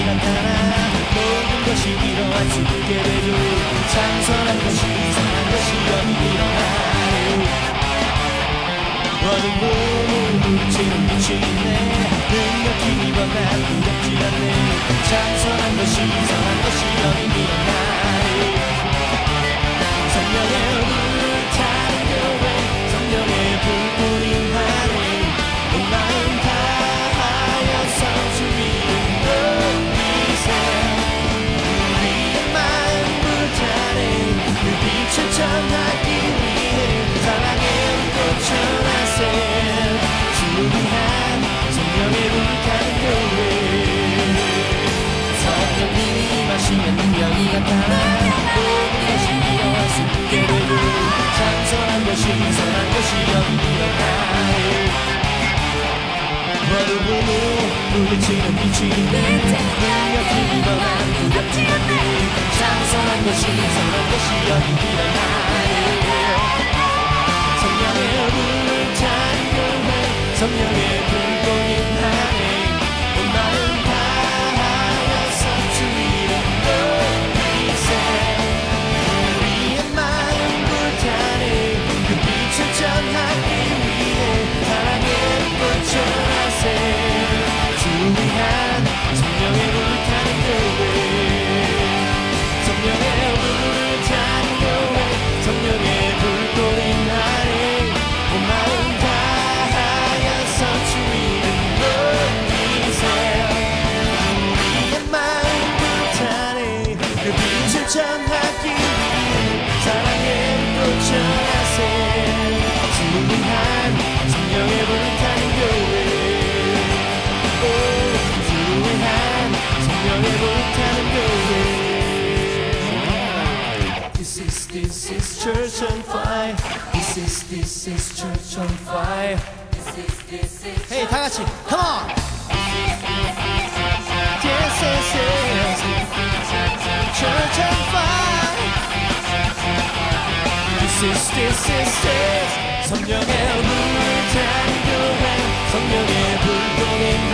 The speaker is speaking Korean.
나타나 모든 것이 이러한 수 있게 되죠 찬선한 것이 이상한 것이 여기 일어나요 어둠 몸을 부딪히는 빛이 있네 능력히 입어 난 두렵지 않네 찬선한 것이 이상한 것이 여기 일어나 선한 것이 선한 것이 여기 일어나요 어둠으로 물리치는 빛이 있 빛을 전하기 위해 사랑의 불꽃 전하세 주 위한 성령의 불타는 교회 오, 주 위한 성령의 불타는 교회 This is, this is church on fire This is, this is church on fire 헤이 다 같이 come on This is, is church on fire Sister, sisters 성령의 물을 잠겨라 성령의 불꽃인